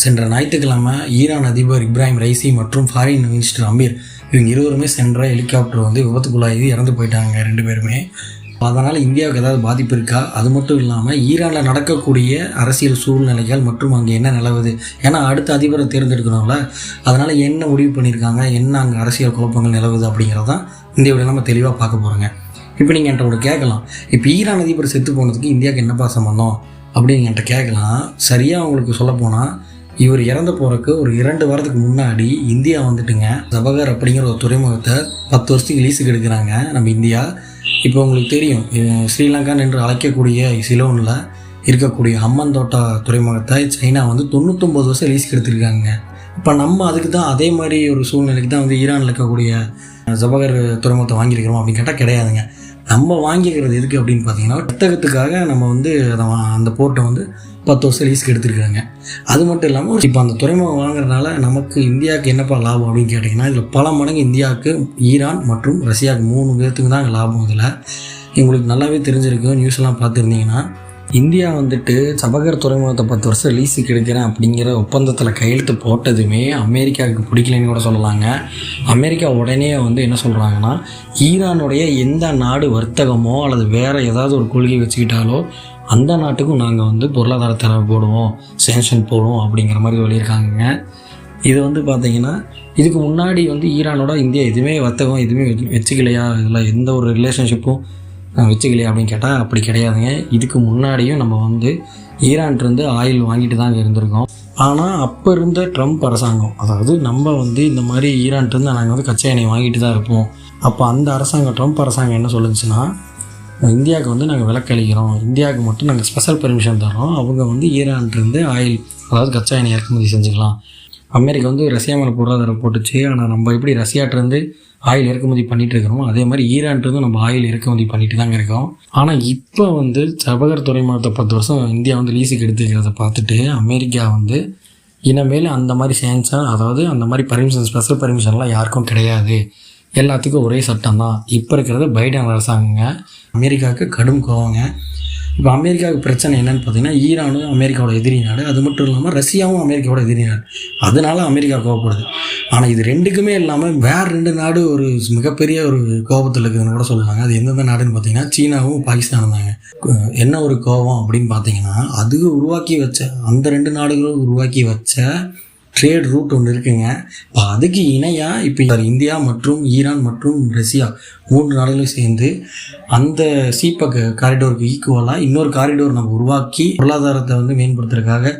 சென்ற ஞாயிற்றுக்கிழமை ஈரான் அதிபர் இப்ராஹிம் ரைசி மற்றும் ஃபாரின் மினிஸ்டர் அமீர் இவங்க இருவருமே சென்ற ஹெலிகாப்டர் வந்து விபத்துக்குள்ளாகி இறந்து போயிட்டாங்க ரெண்டு பேருமே. அதனால் இந்தியாவுக்கு ஏதாவது பாதிப்பு இருக்கா? அது மட்டும் இல்லாமல் ஈரானில் நடக்கக்கூடிய அரசியல் சூழ்நிலைகள் மற்றும் அங்கே என்ன நிலவுது? ஏன்னா அடுத்த அதிபரை தேர்ந்தெடுக்கணும்ல. அதனால் என்ன முடிவு பண்ணியிருக்காங்க? என்ன அங்கே அரசியல் குழப்பங்கள் நிலவுது அப்படிங்கிறது தான் இந்த நம்ம தெளிவாக பார்க்க போகிறோங்க இப்போ நீங்கள் என்கிட்ட ஒரு கேட்கலாம். இப்போ ஈரான் அதிபர் செத்து போனதுக்கு இந்தியாவுக்கு என்னப்பா சம்பந்தம்? அப்படின்னு என்கிட்ட கேட்கலாம். சரியாக உங்களுக்கு சொல்லப்போனால் இவர் இறந்து போகிறக்கு ஒரு இரண்டு வாரத்துக்கு முன்னாடி இந்தியா வந்துட்டுங்க. ஜவஹர் அப்படிங்கிற ஒரு துறைமுகத்தை பத்து வருஷத்துக்கு லீஸுக்கு எடுக்கிறாங்க நம்ம இந்தியா. இப்போ உங்களுக்கு தெரியும் ஸ்ரீலங்கா என்று அழைக்கக்கூடிய சிலோனில் இருக்கக்கூடிய அம்மன் தோட்டா துறைமுகத்தை சைனா வந்து தொண்ணூத்தொம்பது வருஷம் லீஸுக்கு எடுத்திருக்காங்க. இப்போ நம்ம அதுக்கு தான் அதே மாதிரி ஒரு சூழ்நிலைக்கு தான் வந்து ஈரானில் இருக்கக்கூடிய ஜவஹர் துறைமுகத்தை வாங்கியிருக்கிறோம் அப்படின்னு கேட்டால் கிடையாதுங்க. நம்ம வாங்கிக்கிறது எதுக்கு அப்படின்னு பார்த்தீங்கன்னா வர்த்தகத்துக்காக நம்ம வந்து அதை வா- அந்த போர்ட்டை வந்து பத்து வருஷம் லீஸ்க்கு எடுத்துருக்காங்க. அது மட்டும் இல்லாமல் இப்போ அந்த துறைமுகம் வாங்குறதுனால நமக்கு இந்தியாவுக்கு என்னப்பா லாபம் அப்படின்னு கேட்டிங்கன்னா இதில் பல மடங்கு இந்தியாவுக்கு ஈரான் மற்றும் ரஷ்யாவுக்கு மூணு பேர்த்துக்கு தான் அங்கே லாபம் இதில். எங்களுக்கு நல்லாவே தெரிஞ்சிருக்கும் நியூஸ்லாம் பார்த்துருந்தீங்கன்னா. இந்தியா வந்துட்டு சபகர் துறைமுகத்தை பத்து வருஷம் லீஸுக்கு எடுக்கிறேன் அப்படிங்கிற ஒப்பந்தத்தில் கையெழுத்து போட்டதுமே அமெரிக்காவுக்கு பிடிக்கலன்னு கூட சொல்லலாங்க. அமெரிக்கா உடனே வந்து என்ன சொல்கிறாங்கன்னா ஈரானுடைய எந்த நாடு வர்த்தகமோ அல்லது வேறு ஏதாவது ஒரு கொள்கை வச்சுக்கிட்டாலோ அந்த நாட்டுக்கும் நாங்கள் வந்து பொருளாதார போடுவோம் சேங்ஷன் போடுவோம் அப்படிங்கிற மாதிரி சொல்லியிருக்காங்க இது வந்து பார்த்தீங்கன்னா இதுக்கு முன்னாடி வந்து ஈரானோட இந்தியா எதுவுமே வர்த்தகம் எதுவுமே வச்சுக்கலையா? இதில் எந்த ஒரு ரிலேஷன்ஷிப்பும் வச்சுக்கலையா அப்படின்னு கேட்டால் அப்படி கிடையாதுங்க. இதுக்கு முன்னாடியும் நம்ம வந்து ஈரான்ட்ருந்து ஆயில் வாங்கிட்டு தான் இருந்திருக்கோம். ஆனால் அப்போ இருந்த ட்ரம்ப் அரசாங்கம் அதாவது நம்ம வந்து இந்த மாதிரி ஈரான்ட்ருந்து நாங்கள் வந்து கச்சா எண்ணெய் வாங்கிட்டு தான் இருப்போம். அப்போ அந்த அரசாங்கம் ட்ரம்ப் அரசாங்கம் என்ன சொல்லுச்சுன்னா இந்தியாவுக்கு வந்து நாங்கள் விலக்களிக்கிறோம். இந்தியாவுக்கு மட்டும் நாங்கள் ஸ்பெஷல் பெர்மிஷன் தரோம் அவங்க வந்து ஈரான்ட்ருந்து ஆயில் அதாவது கச்சா எண்ணெய் இறக்குமதி செஞ்சுக்கலாம். அமெரிக்கா வந்து ரஷ்யா மேலே பொருளாதாரம் போட்டுச்சு. ஆனால் நம்ம எப்படி ரஷ்யாட்டிருந்து ஆயில் இறக்குமதி பண்ணிட்டு இருக்கிறோமோ அதே மாதிரி ஈரான்ட்டு நம்ம ஆயில் இறக்குமதி பண்ணிட்டு தாங்க இருக்கோம். ஆனால் இப்போ வந்து சபகர் துறைமுகத்தை பத்து வருஷம் இந்தியா வந்து லீஸுக்கு எடுத்துக்கிறத பார்த்துட்டு அமெரிக்கா வந்து இனிமேல் அந்த மாதிரி சேங்ஷன் அதாவது அந்த மாதிரி பர்மிஷன் ஸ்பெஷல் பர்மிஷன்லாம் யாருக்கும் கிடையாது. எல்லாத்துக்கும் ஒரே சட்டம் தான். இப்போ இருக்கிறது பைடன் அரசாங்கங்க. அமெரிக்காவுக்கு கடும் கோவங்க. இப்போ அமெரிக்காவுக்கு பிரச்சனை என்னென்னு பார்த்தீங்கன்னா ஈரானும் அமெரிக்காவோட எதிரி நாடு. அது மட்டும் இல்லாமல் ரஷ்யாவும் அமெரிக்காவோட எதிரி நாடு. அதனால அமெரிக்கா கோவப்படுது. ஆனால் இது ரெண்டுக்குமே இல்லாமல் வேறு ரெண்டு நாடு ஒரு மிகப்பெரிய ஒரு கோபத்தில் இருக்குதுன்னு கூட சொல்லுவாங்க. அது எந்தெந்த நாடுன்னு பார்த்தீங்கன்னா சீனாவும் பாகிஸ்தானும் தாங்க. என்ன ஒரு கோபம் அப்படின்னு பார்த்தீங்கன்னா அது உருவாக்கி வச்ச அந்த ரெண்டு நாடுகளும் உருவாக்கி வச்ச ட்ரேட் ரூட் ஒன்று இருக்குங்க. இப்போ அதுக்கு இணையாக இப்போ இந்தியா மற்றும் ஈரான் மற்றும் ரஷ்யா மூன்று நாடுகளும் சேர்ந்து அந்த சீப்பக் காரிடோருக்கு ஈக்குவலாக இன்னொரு காரிடோர் நம்ம உருவாக்கி பொருளாதாரத்தை வந்து மேம்படுத்துறதுக்காக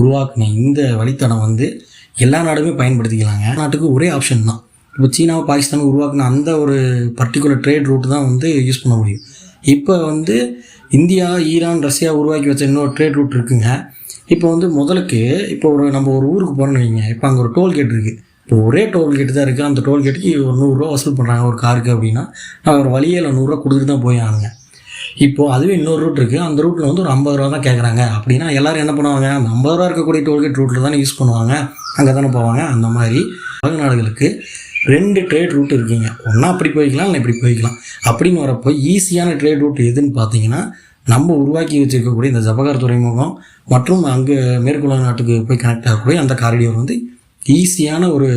உருவாக்கின இந்த வழித்தடம் வந்து எல்லா நாடுமே பயன்படுத்திக்கலாங்க. நாட்டுக்கு ஒரே ஆப்ஷன் தான். இப்போ சீனாவை பாகிஸ்தான் உருவாக்கின அந்த ஒரு பர்டிகுலர் ட்ரேட் ரூட் தான் வந்து யூஸ் பண்ண முடியும். இப்போ வந்து இந்தியா ஈரான் ரஷ்யா உருவாக்கி வச்ச இன்னொரு ட்ரேட் ரூட் இருக்குங்க. இப்போ வந்து முதலுக்கு இப்போ ஒரு நம்ம ஒரு ஊருக்கு போகிறோன்னு வைங்க. இப்போ அங்கே ஒரு டோல்கேட் இருக்குது இப்போ ஒரே டோல்கேட் தான் இருக்குது அந்த டோல்கேட்டுக்கு ஒரு நூறுரூவா வசூல் பண்ணுறாங்க ஒரு காருக்கு அப்படின்னா நான் ஒரு வழியே இல்லை நூறுரூவா கொடுத்துட்டு தான் போய் ஆனுங்க இப்போது அதுவே இன்னொரு ரூட் இருக்குது அந்த ரூட்டில் வந்து ஒரு ஐம்பது ரூபா தான் கேட்குறாங்க அப்படின்னா எல்லாரும் என்ன பண்ணுவாங்க? அந்த ஐம்பது ரூபா இருக்கக்கூடிய டோல்கேட் ரூட்டில் தானே யூஸ் பண்ணுவாங்க. அங்கே தானே போவாங்க. அந்த மாதிரி உலக நாடுகளுக்கு ரெண்டு ட்ரேட் ரூட் இருக்குங்க. ஒன்றா அப்படி போய்க்கலாம் இல்லை இப்படி போய்க்கலாம். அப்படின்னு வரப்போ ஈஸியான ட்ரேட் ரூட் எதுன்னு பார்த்தீங்கன்னா நம்ம உருவாக்கி வச்சிருக்கக்கூடிய இந்த ஜபகர் துறைமுகம் மற்றும் அங்கே மேற்குலக நாட்டுக்கு போய் கனெக்ட் ஆகக்கூடிய அந்த காரிடியோர் வந்து ஈஸியான ஒரு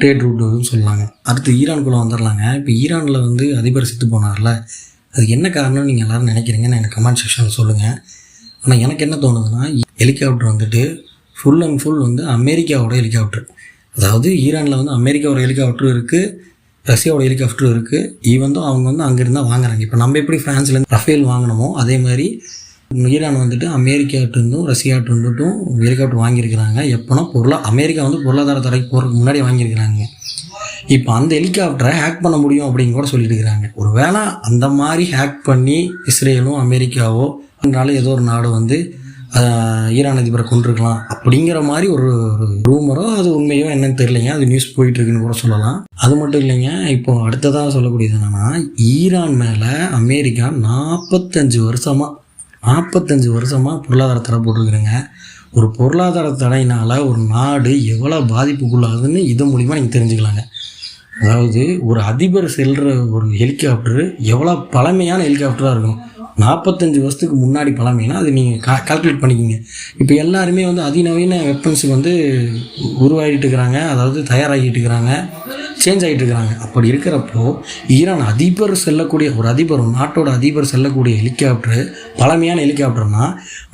ட்ரேட் ரூட்டுன்னு சொல்லலாங்க அடுத்து ஈரானுக்குள்ளே வந்துடலாங்க. இப்போ ஈரானில் வந்து அதிபர் செத்து போனார்ல. அதுக்கு என்ன காரணம்னு நீங்கள் எல்லாரும் நினைக்கிறீங்கன்னு எனக்கு கமெண்ட் செக்ஷனில் சொல்லுங்கள் ஆனால் எனக்கு என்ன தோணுதுன்னா ஹெலிகாப்டர் வந்துட்டு ஃபுல் அண்ட் ஃபுல் வந்து அமெரிக்காவோட ஹெலிகாப்டர் அதாவது ஈரானில் வந்து அமெரிக்காவோட ஹெலிகாப்டர் இருக்குது ரஷ்யாவோட ஹெலிகாப்டர் இருக்குது ஈவன் தான் அவங்க வந்து அங்கேருந்து தான் வாங்குறாங்க. இப்போ நம்ம எப்படி ஃப்ரான்ஸ்லேருந்து ரஃபேல் வாங்கினோமோ அதே மாதிரி ஈரான் வந்துட்டு அமெரிக்காட்டிருந்தும் ரஷ்யாட்டிருந்துட்டும் ஹெலிகாப்டர் வாங்கியிருக்கிறாங்க. எப்போனா பொருளா அமெரிக்கா வந்து பொருளாதார தடைக்கு போகிறதுக்கு முன்னாடி வாங்கியிருக்கிறாங்க. இப்போ அந்த ஹெலிகாப்டரை ஹேக் பண்ண முடியும் அப்படின்னு கூட சொல்லிட்டு இருக்கிறாங்க. ஒரு வேளை அந்த மாதிரி ஹேக் பண்ணி இஸ்ரேலும் அமெரிக்காவோ அதனால ஏதோ ஒரு நாடு வந்து ஈரான் அதிபரை கொண்டிருக்கலாம் அப்படிங்கிற மாதிரி ஒரு ரூமரோ அது உண்மையோ என்னன்னு தெரியலைங்க. அது நியூஸ் போயிட்டு இருக்குன்னு கூட சொல்லலாம். அது மட்டும் இல்லைங்க. இப்போ அடுத்ததாக சொல்லக்கூடியது என்னன்னா ஈரான் மேலே அமெரிக்கா நாற்பத்தஞ்சு வருஷமாக நாற்பத்தஞ்சு வருஷமாக பொருளாதார தடை போட்டிருக்குறேங்க ஒரு பொருளாதார தடையினால் ஒரு நாடு எவ்வளோ பாதிப்புக்குள்ளாகுதுன்னு இது மூலிமா நீங்கள் தெரிஞ்சுக்கலாங்க. அதாவது ஒரு அதிபர் செல்கிற ஒரு ஹெலிகாப்டர் எவ்வளோ பழமையான ஹெலிகாப்டராக இருக்கணும். நாற்பத்தஞ்சு வருஷத்துக்கு முன்னாடி பழமைனா அது நீங்கள் கா கால்குலேட் பண்ணிக்கிங்க. இப்போ எல்லாருமே வந்து அதிநவீன வெப்பன்ஸுக்கு வந்து உருவாகிட்டு இருக்கிறாங்க அதாவது தயாராகிட்டு இருக்கிறாங்க சேஞ்ச் ஆகிட்டு இருக்கிறாங்க அப்படி இருக்கிறப்போ ஈரான் அதிபர் செல்லக்கூடிய ஒரு அதிபர் நாட்டோட அதிபர் செல்லக்கூடிய ஹெலிகாப்டரு பழமையான ஹெலிகாப்டர்னா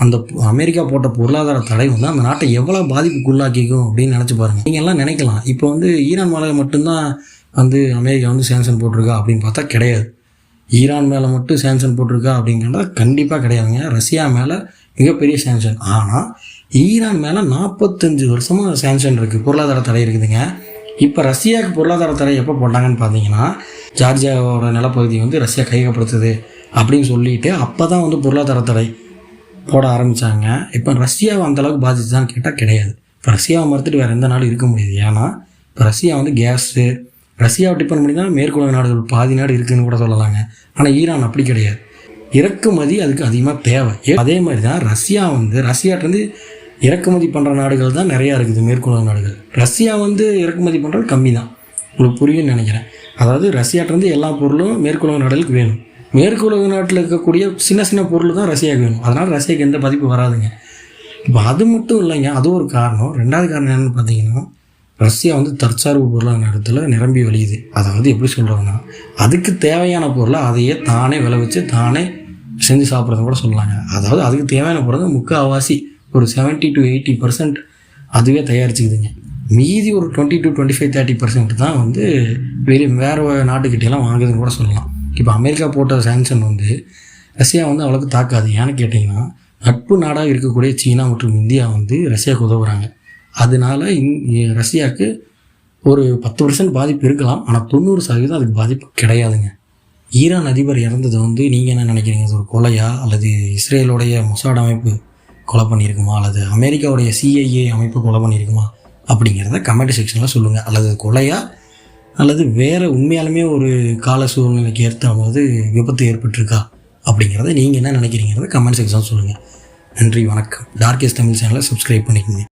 அந்த அமெரிக்கா போட்ட பொருளாதார தடை வந்து அந்த நாட்டை எவ்வளோ பாதிப்புக்குள்ளாக்கிக்கும் அப்படின்னு நினச்சி பாருங்கள் நீங்கள் எல்லாம் நினைக்கலாம். இப்போ வந்து ஈரான் மேலே மட்டும்தான் வந்து அமெரிக்கா வந்து சேங்ஷன் போட்டிருக்கா அப்படின்னு பார்த்தா கிடையாது. ஈரான் மேலே மட்டும் சேங்ஷன் போட்டிருக்கா அப்படிங்கிறத கண்டிப்பாக கிடையாதுங்க. ரஷ்யா மேலே மிகப்பெரிய சேங்ஷன் ஆனால் ஈரான் மேலே நாற்பத்தஞ்சு வருஷமாக சேங்ஷன் இருக்குது பொருளாதார தடை இருக்குதுங்க. இப்போ ரஷ்யாவுக்கு பொருளாதார தடை எப்போ போட்டாங்கன்னு பார்த்தீங்கன்னா ஜார்ஜியாவோட நிலப்பகுதி வந்து ரஷ்யா கையகப்படுத்துது அப்படின்னு சொல்லிட்டு அப்போ தான் வந்து பொருளாதார தடை போட ஆரம்பித்தாங்க இப்போ ரஷ்யாவை அந்தளவுக்கு அளவுக்கு கேட்டால் கிடையாது. இப்போ ரஷ்யாவை மறுத்துட்டு வேறு எந்த நாளும் இருக்க முடியாது. ஏன்னா இப்போ ரஷ்யா வந்து கேஸு ரஷ்யாவை டிபெண்ட் பண்ணி தான் மேற்குலக நாடுகள் பாதி நாடு இருக்குதுன்னு கூட சொல்லலாங்க. ஆனால் ஈரான் அப்படி கிடையாது. இறக்குமதி அதுக்கு அதிகமாக தேவை. அதே மாதிரி தான் ரஷ்யா வந்து ரஷ்யாட்டிருந்து இறக்குமதி பண்ணுற நாடுகள் தான் நிறையா இருக்குது மேற்குலக நாடுகள். ரஷ்யா வந்து இறக்குமதி பண்ணுறது கம்மி தான் உங்களுக்கு புரியும்னு நினைக்கிறேன். அதாவது ரஷ்யாட்டிருந்து எல்லா பொருளும் மேற்குலக நாடுகளுக்கு வேணும். மேற்குலக நாட்டில் இருக்கக்கூடிய சின்ன சின்ன பொருள் தான் ரஷ்யாவுக்கு வேணும். அதனால் ரஷ்யாவுக்கு எந்த பாதிப்பு வராதுங்க. இப்போ அது மட்டும் இல்லைங்க அது ஒரு காரணம். ரெண்டாவது காரணம் என்னென்னு பார்த்தீங்கன்னா ரஷ்யா வந்து தற்சார்பு பொருளாதார இடத்துல நிரம்பி வழியுது. அதாவது எப்படி சொல்கிறாங்கன்னா அதுக்கு தேவையான பொருளை அதையே தானே விளைவிச்சு தானே செஞ்சு சாப்பிட்றத கூட சொல்லலாங்க. அதாவது அதுக்கு தேவையான பொருள் முக்கால்வாசி ஒரு 70 டு எயிட்டி பர்சன்ட் அதுவே தயாரிச்சுக்குதுங்க. மீதி ஒரு twenty to twenty five thirty percent தான் வந்து வெளியே வேறு நாட்டுக்கிட்டேலாம் வாங்குதுன்னு கூட சொல்லலாம். இப்போ அமெரிக்கா போட்ட சேங்ஷன் வந்து ரஷ்யா வந்து அவ்வளோக்கு தாக்காது. ஏன்னு கேட்டிங்கன்னா நட்பு நாடாக இருக்கக்கூடிய சீனா மற்றும் இந்தியா வந்து ரஷ்யாவுக்கு உதவுறாங்க. அதனால இந் ரஷ்யாவுக்கு ஒரு பத்து பர்சன்ட் பாதிப்பு இருக்கலாம். ஆனால் தொண்ணூறு சதவீதம் அதுக்கு பாதிப்பு கிடையாதுங்க. ஈரான் அதிபர் இறந்தது வந்து நீங்கள் என்ன நினைக்கிறீங்க? அது ஒரு கொலையா? அல்லது இஸ்ரேலுடைய மொசாட் அமைப்பு கொலை பண்ணியிருக்குமா? அல்லது அமெரிக்காவுடைய சிஐஏ அமைப்பு கொலை பண்ணியிருக்குமா? அப்படிங்கிறத கமெண்ட் செக்ஷனில் சொல்லுங்கள் அல்லது கொலையா? அல்லது வேறு உண்மையாலுமே ஒரு கால சூழ்நிலைக்கு ஏற்ற போது விபத்து ஏற்பட்டிருக்கா? அப்படிங்கிறத நீங்கள் என்ன நினைக்கிறீங்கிறத கமெண்ட் செக்ஷன் சொல்லுங்கள் நன்றி வணக்கம். டார்கெஸ்ட் தமிழ் சேனலை சப்ஸ்கிரைப் பண்ணிக்கோங்க.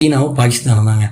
சீனாவும் பாகிஸ்தானும் தாங்க